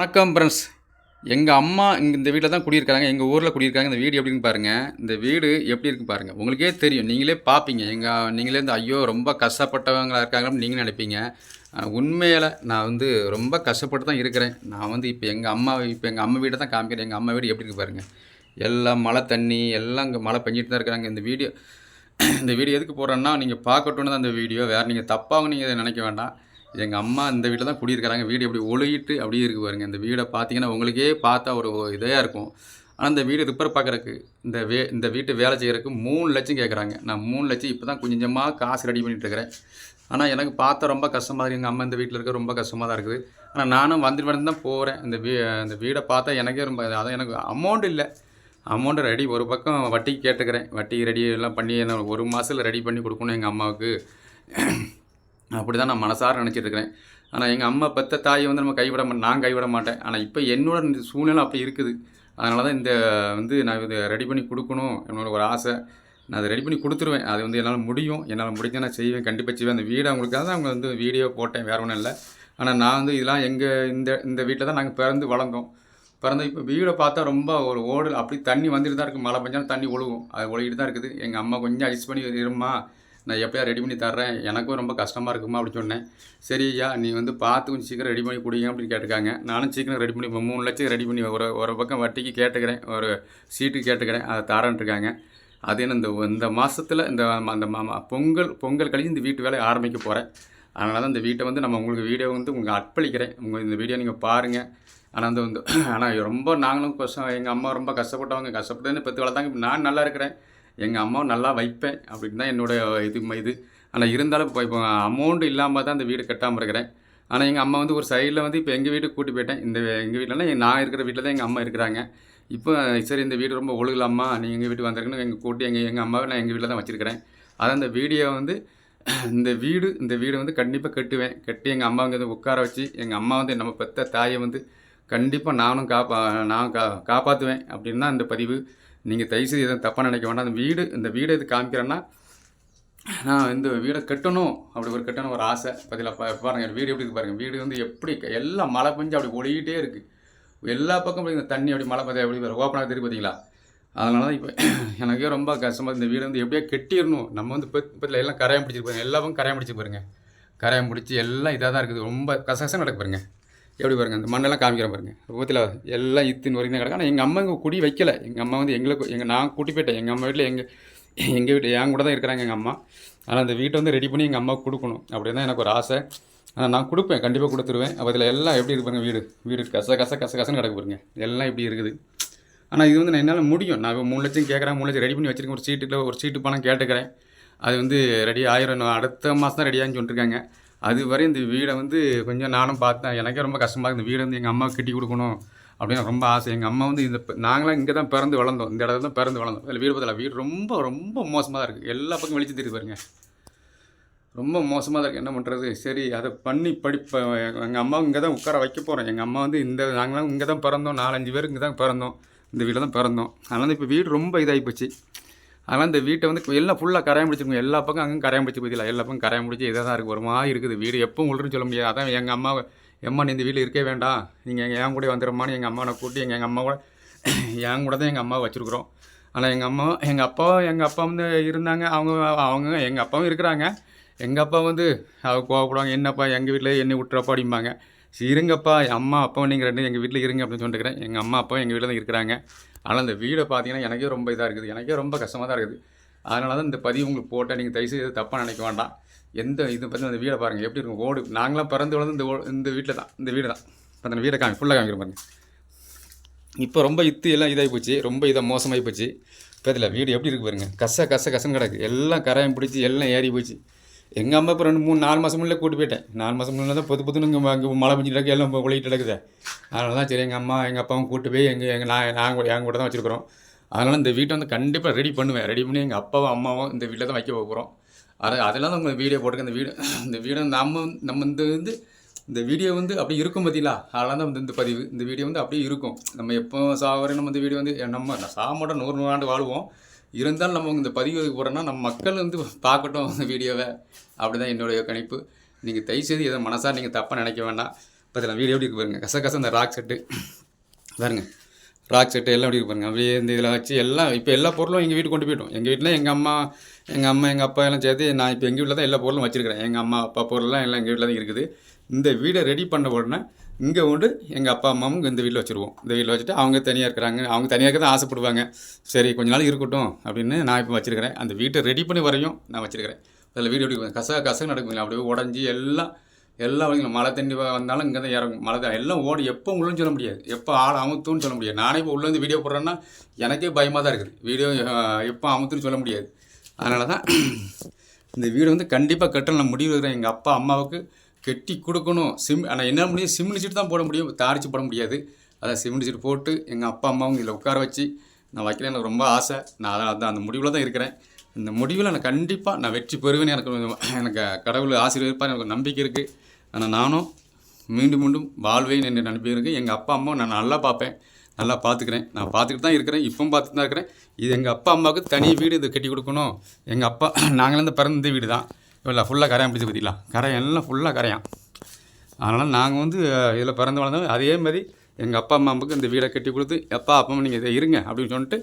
வணக்கம் ஃப்ரெண்ட்ஸ் எங்கள் அம்மா இங்கே இந்த வீட்டில் தான் குடியிருக்காங்க எங்கள் ஊரில் குடியிருக்காங்க இந்த வீடு எப்படின்னு பாருங்கள் இந்த வீடு எப்படி இருக்கு பாருங்கள் உங்களுக்கே தெரியும். நீங்களே பார்ப்பீங்க எங்கள் நீங்களே இந்த ஐயோ ரொம்ப கஷ்டப்பட்டவங்களாக இருக்காங்கன்னு நீங்கள் நினைப்பீங்க. உண்மையில் நான் வந்து ரொம்ப கஷ்டப்பட்டு தான் இருக்கிறேன். நான் வந்து இப்போ எங்கள் அம்மா இப்போ எங்கள் அம்மா வீட்டை தான் காமிக்கிறேன். எங்கள் அம்மா வீடு எப்படி இருக்கு பாருங்கள் எல்லாம் மழை தண்ணி எல்லாம் இங்கே மழை பெஞ்சிட்டு தான் இருக்கிறாங்க இந்த வீடியோ இந்த வீடியோ எதுக்கு போடுறேன்னா நீங்கள் பார்க்கட்டுன்னு தான் இந்த வீடியோ. வேறு நீங்கள் தப்பாகவும் நீங்கள் நினைக்க வேண்டாம். எங்கள் அம்மா இந்த வீட்டில் தான் குடியிருக்கிறாங்க. வீடு எப்படி ஒழுகிட்டு அப்படியே இருக்கு பாருங்க. இந்த வீடை பார்த்தீங்கன்னா உங்களுக்கே பார்த்தா ஒரு இதாக இருக்கும். ஆனால் இந்த வீடு ரிப்பேர் பார்க்குறக்கு இந்த வே இந்த வீட்டு வேலை செய்கிறதுக்கு மூணு லட்சம் கேட்குறாங்க நான் மூணு லட்சம் இப்போ தான் கொஞ்சம் கொஞ்சமாக காசு ரெடி பண்ணிகிட்டு இருக்கிறேன். ஆனால் எனக்கு பார்த்தா ரொம்ப கஷ்டமாக இருக்குது எங்கள் அம்மா இந்த வீட்டில் இருக்க ரொம்ப கஷ்டமாக தான் இருக்குது. ஆனால் நானும் வந்துட்டு வந்து தான் போகிறேன் இந்த வீ இந்த வீடை பார்த்தா எனக்கே ரொம்ப அதான் எனக்கு அமௌண்ட் இல்லை. அமௌண்ட்டு ரெடி ஒரு பக்கம் வட்டிக்கு கேட்டுக்கிறேன். வட்டி ரெடி எல்லாம் பண்ணி என்ன ஒரு மாதத்தில் ரெடி பண்ணி கொடுக்கணும் எங்கள் அம்மாவுக்கு. அப்படி தான் நான் மனசார நினச்சிட்டு இருக்கிறேன் ஆனால் எங்கள் அம்மா பெத்த தாயை வந்து நம்ம கைவிட மா நான் கைவிட மாட்டேன். ஆனால் இப்போ என்னோட இந்த சூழ்நிலை அப்படி இருக்குது. அதனால தான் இந்த வந்து நான் இதை ரெடி பண்ணி கொடுக்கணும் என்னோட ஒரு ஆசை. நான் அதை ரெடி பண்ணி கொடுத்துருவேன். அது வந்து என்னால் முடியும். என்னால் முடிஞ்சால் நான் செய்வேன். கண்டிப்பாக செய்வேன். அந்த வீடு அவங்களுக்காக தான் அவங்க வந்து வீடியோ போட்டேன். வேறு ஒன்றும் இல்லை. ஆனால் நான் வந்து இதெல்லாம் எங்கள் இந்த இந்த வீட்டில் தான் நாங்கள் பிறந்து வளர்ந்தோம். பிறந்த இப்போ வீடை பார்த்தா ரொம்ப ஒரு ஓடு அப்படி தண்ணி வந்துட்டு தான் இருக்குது மழை பெஞ்சாலும் தண்ணி ஒழுகும். அது ஒழுகிட்டு தான் இருக்குது. எங்கள் அம்மா கொஞ்சம் அட்ஜஸ்ட் பண்ணி இருமா நான் எப்போயா ரெடி பண்ணி தர்றேன்? எனக்கும் ரொம்ப கஷ்டமாக இருக்குமா அப்படின்னு சொன்னேன். சரி ஐயா நீ வந்து பார்த்து கொஞ்சம் சீக்கிரம் ரெடி பண்ணி கொடுங்க அப்படின்னு கேட்டுக்காங்க நானும் சீக்கிரம் ரெடி பண்ணி மூணு லட்சம் ரெடி பண்ணி ஒரு ஒரு பக்கம் வட்டிக்கு கேட்டுக்கிறேன். ஒரு சீட்டு கேட்டுக்கிறேன். அதை தரேன்ட்டு இருக்காங்க. அது என்ன இந்த இந்த மாதத்தில் இந்த அந்த ம- பொங்கல் பொங்கல் கழிச்சு இந்த வீட்டு வேலையை ஆரம்பிக்க போகிறேன் அதனால தான் இந்த வீட்டை வந்து நம்ம உங்களுக்கு வீடியோ வந்து உங்களுக்கு அர்ப்பணிக்கிறேன். உங்கள் இந்த வீடியோ நீங்கள் பாருங்கள் ஆனால் அந்த வந்து ஆனால் ரொம்ப நாங்களும் கஷ்டம் எங்கள் அம்மா ரொம்ப கஷ்டப்பட்டவங்க. கஷ்டப்பட்டு பத்து வளர்த்தாங்க. நான் நல்லா இருக்கிறேன். எங்கள் அம்மாவும் நல்லா வைப்பேன் அப்படின்னு தான் என்னோடய இது இது. ஆனால் இருந்தாலும் இப்போ இப்போ அமௌண்ட் இல்லாமல் தான் இந்த வீடு கட்டாமல் இருக்கிறேன். ஆனால் எங்கள் அம்மா வந்து ஒரு சைடில் வந்து இப்போ எங்கள் வீட்டுக்கு கூட்டி போயிட்டேன். இந்த எங்கள் வீட்டிலனா நான் இருக்கிற வீட்டில் தான் எங்கள் அம்மா இருக்கிறாங்க. இப்போ சரி இந்த வீடு ரொம்ப ஒழுகலாமா? நீங்கள் எங்கள் வீட்டுக்கு வந்திருக்குன்னு எங்கள் கூட்டி எங்கள் எங்கள் அம்மாவை நான் எங்கள் வீட்டில் தான் வச்சுருக்கிறேன். அதான் இந்த வீடியோ வந்து இந்த வீடு இந்த வீடு வந்து கண்டிப்பாக கட்டுவேன். கட்டி எங்கள் அம்மா வந்து உட்கார வச்சு எங்கள் அம்மா வந்து நம்ம பெற்ற தாயை வந்து கண்டிப்பாக நானும் காப்பா நான் கா காப்பாற்றுவேன் அப்படின்னு தான் இந்த பதிவு. நீங்கள் தயவுசெய்து எதுவும் தப்பாக நினைக்க வேண்டாம். அந்த வீடு இந்த வீடு எது காமிக்கிறேன்னா நான் இந்த வீடை கட்டணும் அப்படி ஒரு கட்டணும் ஒரு ஆசை. பதில பா பாருங்கள் வீடு எப்படி இருக்குது பாருங்கள் வீடு வந்து எப்படி எல்லாம் மழை பெஞ்சு அப்படி ஒழிகிட்டே இருக்குது எல்லா பக்கம் அப்படி இந்த தண்ணி அப்படி மழை பெய்ய எப்படி ஓப்பனாக தெரியும் பார்த்தீங்களா அதனால தான் இப்போ எனக்கே ரொம்ப கஷ்டமாக இந்த வீடு வந்து எப்படியோ கெட்டிடணும். நம்ம வந்து பத்தில் எல்லாம் கரையம் பிடிச்சிருப்பாங்க எல்லா பக்கம் கரையான் பிடிச்சி பாருங்க. கரையம் பிடிச்சி எல்லாம் இதாக தான் இருக்குது. ரொம்ப கசகசம் நடக்கு பாருங்கள் எப்படி பாருங்க அந்த மண்ணெல்லாம் காமிக்கிறேன் பாருங்க. ரூபத்தில் எல்லாம் இத்தின் வரைக்கும் கிடக்கு. ஆனால் எங்கள் அம்மா இங்கே குடி வைக்கல. எங்கள் அம்மா வந்து எங்களுக்கு எங்கள் நான் கூட்டி போயிட்டேன் எங்கள் அம்மா வீட்டில் எங்கள் எங்கள் வீட்டில் என் கூட தான் இருக்கிறாங்க எங்கள் அம்மா. ஆனால் அந்த வீட்டை வந்து ரெடி பண்ணி எங்கள் அம்மா கொடுக்கணும். அப்படின்னு தான் எனக்கு ஒரு ஆசை. ஆனால் நான் கொடுப்பேன். கண்டிப்பாக கொடுத்துருவேன். அப்போ இதில் எல்லாம் எப்படி இருப்பாங்க வீடு. வீடு கச கச கச கசன்னு கிடக்கு பாருங்க. எல்லாம் இப்படி இருக்குது. ஆனால் இது வந்து நான் என்னால் முடியும். நான் இப்போ மூணு லட்சம் கேட்குறேன் மூணு லட்சம் ரெடி பண்ணி வச்சிருக்கேன். ஒரு சீட்டில் ஒரு சீட்டு பணம் கேட்டுக்கிறேன். அது வந்து ரெடி ஆயிரம் அடுத்த மாதம் தான் ரெடியான்னு சொல்லிட்டுருக்காங்க அது வரை இந்த வீடை வந்து கொஞ்சம் நானும் பார்த்தேன். எனக்கே ரொம்ப கஷ்டமாக இருக்கு. இந்த வீடு வந்து எங்கள் அம்மா கட்டி கொடுக்கணும் அப்படின்னு ரொம்ப ஆசை. எங்கள் அம்மா வந்து இந்த நாங்களாம் இங்கே தான் பிறந்து வளர்ந்தோம். இந்த இடத்துல தான் பிறந்து வளர்ந்தோம். இல்லை வீடு பார்த்தல வீடு ரொம்ப ரொம்ப மோசமாக தான் இருக்குது எல்லா பக்கம் வெளிச்சம் தெரியுது பாருங்க. ரொம்ப மோசமாக தான் இருக்குது என்ன பண்ணுறது சரி அதை பண்ணி படிப்ப எங்கள் அம்மா இங்கே தான் உட்கார வைக்க போகிறோம் எங்கள் அம்மா வந்து இந்த நாங்களாம் இங்கே தான் பிறந்தோம். நாலஞ்சு பேர் இங்கே தான் பிறந்தோம். இந்த வீட்டில் தான் பிறந்தோம். அதனால் இப்போ வீடு ரொம்ப இதாகி போச்சு. அதனால் இந்த வீட்டை வந்து எல்லாம் ஃபுல்லாக கரையம் பிடிச்சிருக்கும். எல்லா பக்கம் அங்கே கரையம் பிடிச்சி போதில்ல எல்லா பக்கம் கரையம் பிடிச்சி இதாக தான் இருக்குது ஒரு மாதிரி இருக்குது. வீடு எப்பவும் உள்றுன்னு சொல்ல முடியாது. அதான் எங்கள் அம்மா எம்மா நீ இந்த வீட்டில் இருக்கே வேண்டாம். நீங்கள் எங்கள் என் கூட வந்துடுமான்னு எங்கள் அம்மாவை கூட்டி எங்கள் எங்கள் அம்மா கூட என் கூட தான் எங்கள் அம்மா வச்சுருக்குறோம். ஆனால் எங்கள் அம்மா எங்கள் அப்பாவும் எங்கள் அப்பா வந்து இருந்தாங்க. அவங்க அவங்க எங்கள் அப்பாவும் இருக்கிறாங்க. எங்கள் அப்பா வந்து அவங்க கோவப்படுவாங்க. என்னப்பா எங்கள் வீட்டில் என்னை விட்டுறப்பா அப்படிம்பாங்க. சரி இருங்கப்பா அம்மா அப்பா நீங்கள் ரெண்டு எங்கள் வீட்டில் இருங்க அப்படின்னு சொல்லிட்டுக்கிறேன் எங்கள் அம்மா அப்பா எங்கள் வீட்டில் தான் இருக்கிறாங்க. ஆனால் அந்த வீடை பார்த்தீங்கன்னா எனக்கே ரொம்ப இதாக இருக்குது. எனக்கே ரொம்ப கஷ்டமாக தான் இருக்குது. அதனால தான் இந்த பதிவு உங்களுக்கு போட்டால் நீங்கள் தயவுசெய்து தப்பாக நினைக்க வேண்டாம். எந்த இது பற்றி அந்த வீடை பாருங்கள் எப்படி இருக்கும்? ஓடு நாங்களாம் பிறந்து வளர்ந்து இந்த ஓ இந்த வீட்டில் தான். இந்த வீடு தான். இப்போ அந்த வீடை காமி ஃபுல்லாக காமிக்கிற பாருங்க. இப்போ ரொம்ப இத்து எல்லாம் இதாகி போச்சு. ரொம்ப இதாக மோசமாகி போச்சு. இப்போ இதில் வீடு எப்படி இருக்கு பாருங்க. கச கச கசன்னு கிடக்கு. எல்லாம் கரையம் பிடிச்சி எல்லாம் ஏறி போச்சு. எங்கள் அம்மா இப்போ ரெண்டு மூணு நாலு மாதம் முன்னே கூட்டு போயிட்டேன். நாலு மாதம் முன்னே தான் பொது புதுன்னு இங்கே அங்கே மழை பெஞ்சிட்டு இருக்கு எல்லாம் ஒழிட்டு கிடக்குது அதனால தான் சரி எங்கள் அம்மா எங்கள் அப்பாவும் கூட்டு போய் எங்கள் எங்கள் நான் நாங்கள் கூட என் கூட தான் வச்சுருக்குறோம். அதனால் இந்த வீட்டை வந்து கண்டிப்பாக ரெடி பண்ணுவேன். ரெடி பண்ணி எங்கள் அப்பாவும் அம்மாவும் இந்த வீட்டில் தான் வைக்க போகிறோம் அது அதெல்லாம் தான் உங்கள் வீடியோ போட்டுருக்கேன். இந்த வீடு இந்த வீடு நம்ம நம்ம இந்த வந்து இந்த வீடியோ வந்து அப்படி இருக்கும் பார்த்தீங்களா அதெல்லாம் தான் வந்து இந்த பதிவு இந்த வீடியோ வந்து அப்படியே இருக்கும். நம்ம எப்போ சாவர நம்ம இந்த வீடியோ வந்து நம்ம சாமோட நூறு நூறாண்டு வாழ்வோம். இருந்தாலும் நம்ம இந்த பதிவு போகிறோன்னா நம்ம மக்கள் வந்து பார்க்கட்டும் அந்த வீடியோவை. அப்படி தான் என்னுடைய கணிப்பு. நீங்கள் தயவுசெய்து எதை மனசாக நீங்கள் தப்பாக நினைக்க வேண்டாம். பார்த்தீங்களா வீடியோ எப்படி இருக்கு பாருங்க. கச கச இந்த ராக் செட்டு பாருங்க. ராக் செட்டு எல்லாம் எப்படி இருக்கு பாருங்கள் அப்படியே இந்த இதில் வச்சு எல்லாம் இப்போ எல்லா பொருளும் எங்கள் வீட்டுக்கு கொண்டு போயிட்டோம் எங்கள் வீட்டில் எங்கள் அம்மா எங்கள் அம்மா எங்கள் அப்பா எல்லாம் சேர்த்து நான் இப்போ எங்கள் வீட்டில் தான் எல்லா பொருளும் வச்சுருக்கிறேன். எங்கள் அம்மா அப்பா பொருள்லாம் எல்லாம் எங்கள் வீட்டில் தான் இருக்குது. இந்த வீடை ரெடி பண்ண உடனே இங்கே உண்டு எங்கள் அப்பா அம்மாவும் இந்த வீட்டில் வச்சுருவோம். இந்த வீட்டில் வச்சுட்டு அவங்க தனியாக இருக்கிறாங்க. அவங்க தனியாக இருக்க தான் ஆசைப்படுவாங்க. சரி கொஞ்ச நாள் இருக்கட்டும் அப்படின்னு நான் இப்போ வச்சிருக்கிறேன். அந்த வீட்டை ரெடி பண்ணி வரையும் நான் வச்சுருக்கிறேன். அதில் வீடு எப்படி கச கச நடக்குங்களா அப்படியே உடஞ்சி எல்லாம் எல்லாம் வந்து மழை தண்ணி வந்தாலும் இங்கே தான் இறங்கும். மழை தான் எல்லாம் ஓடி எப்போ உள்ளன்னு சொல்ல முடியாது. எப்போ ஆள் அமுத்துன்னு சொல்ல முடியாது. நானே இப்போ உள்ளேருந்து வீடியோ போடுறேன்னா எனக்கே பயமாக தான் இருக்குது. வீடியோ எப்போ அமுத்துன்னு சொல்ல முடியாது. அதனால தான் இந்த வீடு வந்து கண்டிப்பாக கட்டணும் நான் முடிவு இருக்கிறேன் எங்கள் அப்பா அம்மாவுக்கு கெட்டி கொடுக்கணும். சிம் ஆனால் என்ன முடியும்? சிமெண்ட் சீட்டு தான் போட முடியும். தாரிச்சு போட முடியாது. அதான் சிமெண்ட் சீட்டு போட்டு எங்கள் அப்பா அம்மாவும் இதில் உட்கார வச்சு நான் வைக்கிறேன். எனக்கு ரொம்ப ஆசை. நான் அதான் தான் அந்த முடிவில் தான் இருக்கிறேன். இந்த முடிவில் நான் கண்டிப்பாக நான் வெற்றி பெறுவேன்னு எனக்கு எனக்கு கடவுள் ஆசீர்வதிப்பார். எனக்கு நம்பிக்கை இருக்குது ஆனால் நானும் மீண்டும் மீண்டும் வாழ்வேன் என்று நம்பிக்கை இருக்குது எங்கள் அப்பா அம்மாவும் நான் நல்லா பார்ப்பேன். நல்லா பார்த்துக்கிறேன். நான் பார்த்துக்கிட்டு தான் இருக்கிறேன். இப்பவும் பார்த்துட்டு தான் இருக்கிறேன். இது எங்கள் அப்பா அம்மாவுக்கு தனி வீடு இது கட்டி கொடுக்கணும். எங்கள் அப்பா நாங்களேருந்து பிறந்த வீடு தான் இல்லை ஃபுல்லாக கரையான் பிடிச்சி பற்றிக்கலாம் கரையான் எல்லாம் ஃபுல்லாக கரையான். அதனால் நாங்கள் வந்து இதில் பிறந்து வளர்ந்தோம் அதே மாதிரி எங்கள் அப்பா அம்மாவுக்கு இந்த வீடை கட்டி கொடுத்து அப்பா அப்பா அம்மா நீங்கள் இதை இருங்க அப்படின்னு சொல்லிட்டு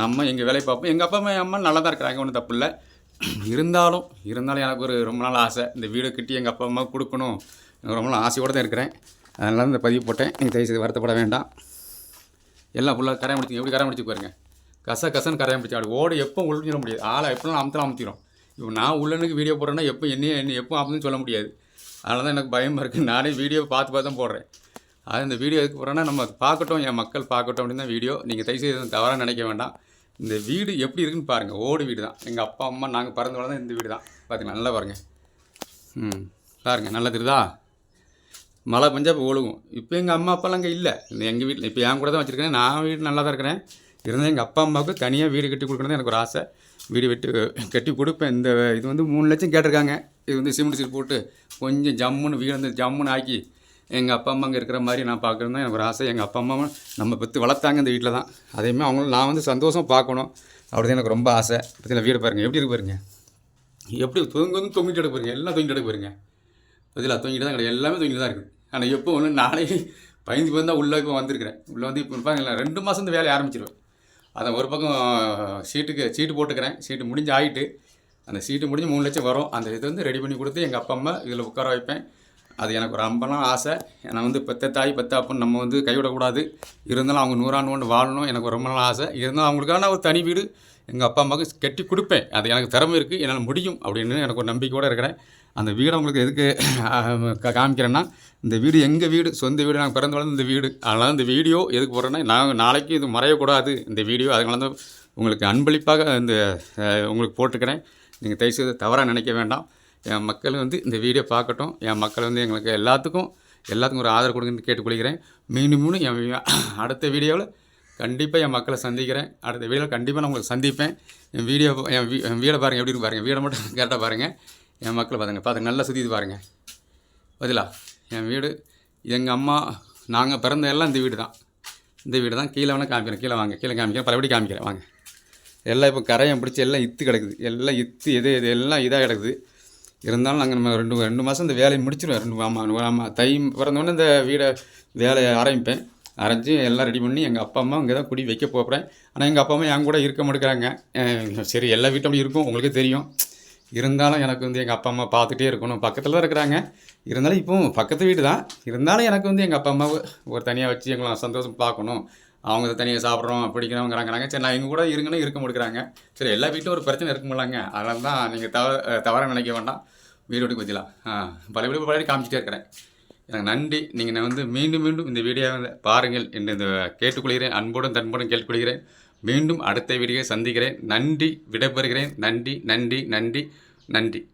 நம்ம எங்கள் வேலையை பார்ப்போம். எங்கள் அப்பா அம்மா அம்மா நல்லா தான் இருக்கிறாங்க ஒன்றும் தப்பு இல்லை. இருந்தாலும் இருந்தாலும் எனக்கு ஒரு ரொம்ப நாள் ஆசை இந்த வீடை கட்டி எங்கள் அப்பா அம்மாவுக்கு கொடுக்கணும். எனக்கு ரொம்ப நாள் ஆசையோடு தான் இருக்கிறேன். அதனால் இந்த பதிவு போட்டேன். நீங்கள் தயவுசெய்து வருத்தப்பட வேண்டாம். எல்லாம் ஃபுல்லாக கரையை முடிச்சு எப்படி கரையை முடிச்சு பாருங்க. கச கசன்னு கரையை முடிச்சு அப்படி ஓடு எப்போ ஒழிஞ்சிட முடியாது. ஆளை எப்போனாலும் அமுத்தலாம் அமுத்திடும் இப்போ நான் உள்ளனுக்கு வீடியோ போடுறேன்னா எப்போ என்னையே என்ன எப்போ அப்படின்னு சொல்ல முடியாது. அதனால தான் எனக்கு பயமாக இருக்குது நானே வீடியோ பார்த்து பார்த்து தான் போடுறேன். அது இந்த வீடியோ எதுக்கு போடுறேன்னா நம்ம பார்க்கட்டும் என் மக்கள் பார்க்கட்டும் அப்படின்னு தான் வீடியோ நீங்கள் தயவுசெய்து தவறாக நினைக்க வேண்டாம். இந்த வீடு எப்படி இருக்குன்னு பாருங்கள் ஓடு வீடு தான். எங்கள் அப்பா அம்மா நாங்கள் பிறந்த தான் இந்த வீடு தான். பார்த்தீங்களா நல்லா பாருங்கள் ம் பாருங்கள் நல்லா தெரியுதா? மழை பெஞ்சால் இப்போ ஒழுகும். இப்போ எங்கள் அம்மா அப்பாலாம் அங்கே இல்லை. எங்கள் வீட்டில் இப்போ என் கூட தான் வச்சுருக்கேன். நான் வீடு நல்லா தான் இருக்கிறேன். இருந்தால் எங்கள் அப்பா அம்மாவுக்கு தனியாக வீடு கட்டி கொடுக்கணும் எனக்கு ஒரு ஆசை. வீடு வெட்டி கட்டி கொடுப்பேன். இந்த இது வந்து மூணு லட்சம் கேட்டிருக்காங்க. இது வந்து சிமெண்ட் சீட் போட்டு கொஞ்சம் ஜம்முன்னு வீடு வந்து ஜம்முன்னு ஆக்கி எங்கள் அப்பா அம்மா அங்கே இருக்கிற மாதிரி நான் பார்க்கணும் தான் எனக்கு ஒரு ஆசை. எங்கள் அப்பா அம்மா நம்ம பெற்று வளர்த்தாங்க இந்த வீட்டில் தான். அதேமாதிரி அவங்களும் நான் வந்து சந்தோஷம் பார்க்கணும். அப்படி எனக்கு ரொம்ப ஆசை. பற்றின வீடு பாருங்கள் எப்படி இருக்கு பாருங்க. எப்படி தொங்கு வந்து தொங்கிட்டு எடுக்க பாருங்க. எல்லாம் தொங்கிட்டு எடுக்க பாருங்க. பதிலாக தொங்கிட்டு தான் கிடையாது எல்லாமே தொங்கிட்டு தான் இருக்குது ஆனால் எப்போ ஒன்று நானே பயந்து போய் தான் உள்ளே இப்போ வந்திருக்கிறேன். உள்ளே வந்து இப்போ பாருங்களேன் ரெண்டு மாதம் இந்த வேலையை ஆரம்பிச்சிருவேன். அதை ஒரு பக்கம் சீட்டுக்கு சீட்டு போட்டுக்கிறேன். சீட்டு முடிஞ்சு ஆகிட்டு அந்த சீட்டு முடிஞ்சு மூணு லட்சம் வரும். அந்த இது வந்து ரெடி பண்ணி கொடுத்து எங்கள் அப்பா அம்மா இதில் உட்கார வைப்பேன். அது எனக்கு ஒரு ரொம்ப நாள் ஆசை. ஏன்னா வந்து பெத்த தாய் பெத்த அப்பன்னு நம்ம வந்து கைவிடக்கூடாது. இருந்தாலும் அவங்க நூறாண்டு கொண்டு வாழணும். எனக்கு ரொம்ப நாள் ஆசை. இருந்தாலும் அவங்களுக்கான ஒரு தனி வீடு எங்கள் அப்பா அம்மாவுக்கு கட்டி கொடுப்பேன். அது எனக்கு திறமை இருக்குது என்னால் முடியும் அப்படின்னு எனக்கு ஒரு நம்பிக்கையோடு இருக்கிறேன். அந்த வீடை உங்களுக்கு எதுக்கு காமிக்கிறேன்னா இந்த வீடு எங்கள் வீடு? சொந்த வீடு நாங்கள் பிறந்து வளர்ந்து இந்த வீடு. அதனால் இந்த வீடியோ எதுக்கு போடுறேன்னா நான் நாளைக்கு இது மறையக்கூடாது இந்த வீடியோ. அதனால தான் உங்களுக்கு அன்பளிப்பாக இந்த உங்களுக்கு போட்டுக்கிறேன் நீங்கள் தயவுசெய்து தவறாக நினைக்க வேண்டாம். என் மக்கள் வந்து இந்த வீடியோ பார்க்கட்டும். என் மக்கள் வந்து எங்களுக்கு எல்லாத்துக்கும் எல்லாத்துக்கும் ஒரு ஆதரவு கொடுங்கன்னு கேட்டுக்கொள்கிறேன். மீண்டும் மீண்டும் என் அடுத்த வீடியோவில் கண்டிப்பாக என் மக்களை சந்திக்கிறேன். அடுத்த வீடியோவில் கண்டிப்பாக நான் உங்களுக்கு சந்திப்பேன். என் வீடியோ என் வீ என் வீடை பாருங்கள் எப்படி இருக்கு பாருங்கள் வீடை மட்டும் கரெக்டாக பாருங்கள் என் மக்களை பார்த்துங்க பார்த்துங்க நல்லா சுற்றிட்டு பாருங்கள் பதிலா என் வீடு எங்கள் அம்மா நாங்கள் பிறந்த எல்லாம் இந்த வீடு தான் இந்த வீடு தான் கீழே வேணால் காமிக்கிறேன் கீழே வாங்க கீழே காமிக்கிறேன் பலபடி காமிக்கிறேன் வாங்க. எல்லாம் இப்போ கரையம் பிடிச்சி எல்லாம் இத்து கிடக்குது. எல்லாம் இத்து எது இது எல்லாம் இதாக கிடக்குது. இருந்தாலும் நாங்கள் நம்ம ரெண்டு ரெண்டு மாதம் இந்த வேலையை முடிச்சிடுவோம் ரெண்டு ஆமாம் ஆமாம் தை பிறந்தோடனே இந்த வீடை வேலையை ஆரம்பிப்பேன். அரைஞ்சி எல்லாம் ரெடி பண்ணி எங்கள் அப்பா அம்மா இங்கே தான் குடி வைக்க போகிறேன் ஆனால் எங்கள் அப்பா அம்மா என் கூட இருக்க மாட்டேங்கிறாங்க. சரி எல்லா வீட்டும் இருக்கும். உங்களுக்கே தெரியும். இருந்தாலும் எனக்கு வந்து எங்கள் அப்பா அம்மா பார்த்துட்டே இருக்கணும். பக்கத்தில் தான் இருக்கிறாங்க. இருந்தாலும் இப்போவும் பக்கத்து வீடு தான். இருந்தாலும் எனக்கு வந்து எங்கள் அப்பா அம்மாவை ஒரு தனியாக வச்சு எங்களை சந்தோஷம் பார்க்கணும். அவங்க தனியாக சாப்பிட்றோம் பிடிக்கிறவங்கிறாங்கிறாங்க சரி நான் எங்கள் கூட இருங்கன்னு இருக்க முடிக்கிறாங்க. சரி எல்லா வீட்டிலும் ஒரு பிரச்சனை இருக்குமில்லங்க அதனால தான் நீங்கள் தவற தவற நினைக்க வேண்டாம். வீடு விட்டு வச்சுலாம் ஆ பழைய பழைய காமிச்சிட்டே இருக்கிறேன். எனக்கு நன்றி. நீங்கள் நான் வந்து மீண்டும் மீண்டும் இந்த வீடியோவை பாருங்கள் என்று இந்த கேட்டுக்கொள்கிறேன். அன்போடும் தன்போடும் கேட்டுக்கொள்கிறேன். மீண்டும் அடுத்த வீடியோ சந்திக்கிறேன். நன்றி. விடைபெறுகிறேன். நன்றி. நன்றி. நன்றி. நன்றி.